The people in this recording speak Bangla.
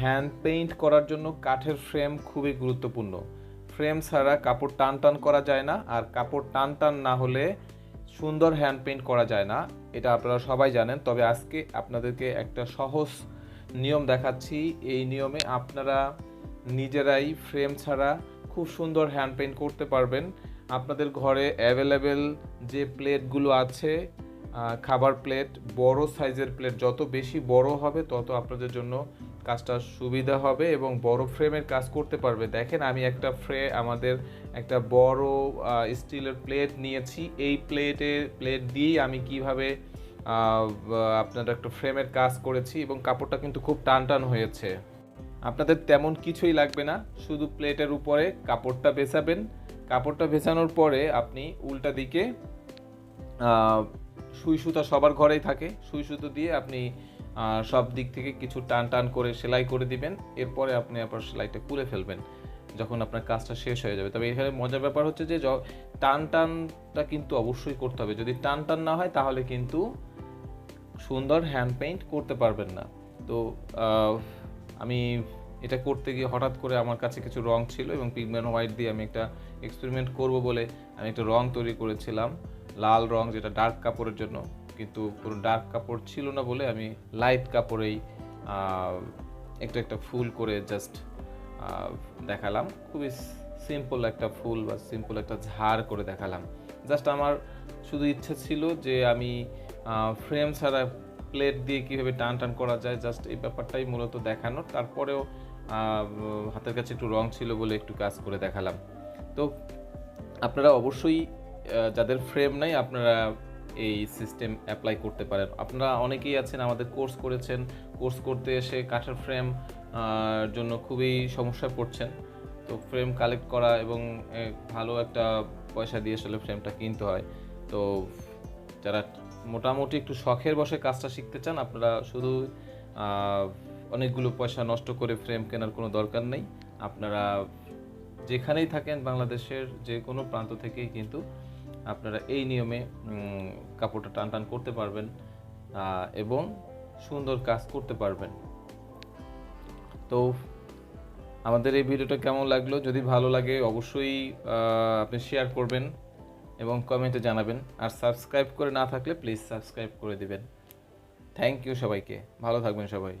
হ্যান্ড পেইন্ট করার জন্য কাঠের ফ্রেম খুবই গুরুত্বপূর্ণ। ফ্রেম ছাড়া কাপড় টান টান করা যায় না আর কাপড় টান টান না হলে সুন্দর হ্যান্ড পেইন্ট করা যায় না, এটা আপনারা সবাই জানেন। তবে আজকে আপনাদেরকে একটা সহজ নিয়ম দেখাচ্ছি। এই নিয়মে আপনারা নিজেরাই ফ্রেম ছাড়া খুব সুন্দর হ্যান্ড পেইন্ট করতে পারবেন। আপনাদের ঘরে অ্যাভেলেবেল যে প্লেটগুলো আছে খাবার প্লেট বড় সাইজের প্লেট যত বেশি বড় হবে তত আপনাদের জন্য কাজটা সুবিধা হবে এবং বড় ফ্রেমের কাজ করতে পারবে। দেখেন আমি একটা ফ্রে, আমাদের একটা বড় স্টিলের প্লেট নিয়েছি। এই প্লেটে, প্লেট দিয়েই আমি কীভাবে আপনার একটা ফ্রেমের কাজ করেছি এবং কাপড়টা কিন্তু খুব টান টান হয়েছে। আপনাদের তেমন কিছুই লাগবে না, শুধু প্লেটের উপরে কাপড়টা বেছাবেন কাপড়টা বেছানোর পরে আপনি উল্টা দিকে সুই সুতা সবার ঘরেই থাকে। সুই সুতো দিয়ে আপনি সব দিক থেকে কিছু টান টান করে সেলাই করে দিবেন। এরপরে আপনি আবার সেলাইটা খুলে ফেলবেন, যখন আপনার কাজটা শেষ হয়ে যাবে। তবে এখানে মজার ব্যাপার হচ্ছে যে টান টানটা কিন্তু অবশ্যই করতে হবে। যদি টান টান না হয়, তাহলে কিন্তু সুন্দর হ্যান্ড পেইন্ট করতে পারবেন না। তো আমি এটা করতে গিয়ে হঠাৎ করে আমার কাছে কিছু রং ছিল এবং পিগমেন্ট হোয়াইট দিয়ে আমি একটা এক্সপেরিমেন্ট করব বলে আমি একটা রং তৈরি করেছিলাম। লাল রং, যেটা ডার্ক কাপড়ের জন্য। কিন্তু পুরো ডার্ক কাপড় ছিল না বলে আমি লাইট কাপড়েই একটা একটা ফুল করে জাস্ট দেখালাম। খুবই সিম্পল একটা ফুল বা সিম্পল একটা ঝাড় করে দেখালাম। জাস্ট আমার শুধু ইচ্ছে ছিল যে আমি ফ্রেম ছাড়া প্লেট দিয়ে কীভাবে টান টান করা যায় জাস্ট এই ব্যাপারটাই মূলত দেখানোর তারপরেও হাতের কাছে একটু রং ছিল বলে একটু কাজ করে দেখালাম। তো আপনারা অবশ্যই যাদের ফ্রেম নাই, আপনারা এই সিস্টেম অ্যাপ্লাই করতে পারেন। আপনারা অনেকেই আছেন, আমাদের কোর্স করেছেন। কোর্স করতে এসে কাঠের ফ্রেম জন্য খুবই সমস্যায় পড়ছেন। তো ফ্রেম কালেক্ট করা এবং ভালো একটা পয়সা দিয়ে আসলে ফ্রেমটা কিনতে হয়। তো যারা মোটামুটি একটু শখের বসে কাজটা শিখতে চান, আপনারা শুধু অনেকগুলো পয়সা নষ্ট করে ফ্রেম কেনার কোনো দরকার নেই। আপনারা যেখানেই থাকেন, বাংলাদেশের যে কোনো প্রান্ত থেকেই কিন্তু আপনারা এই নিয়মে কাপড়টা টান টান করতে পারবেন এবং সুন্দর কাজ করতে পারবেন। তো আমাদের এই ভিডিওটা কেমন লাগল? যদি ভালো লাগে অবশ্যই আপনি শেয়ার করবেন এবং কমেন্টে জানাবেন। আর সাবস্ক্রাইব করে না থাকলে প্লিজ সাবস্ক্রাইব করে দিবেন। থ্যাংক ইউ সবাইকে। ভালো থাকবেন সবাই।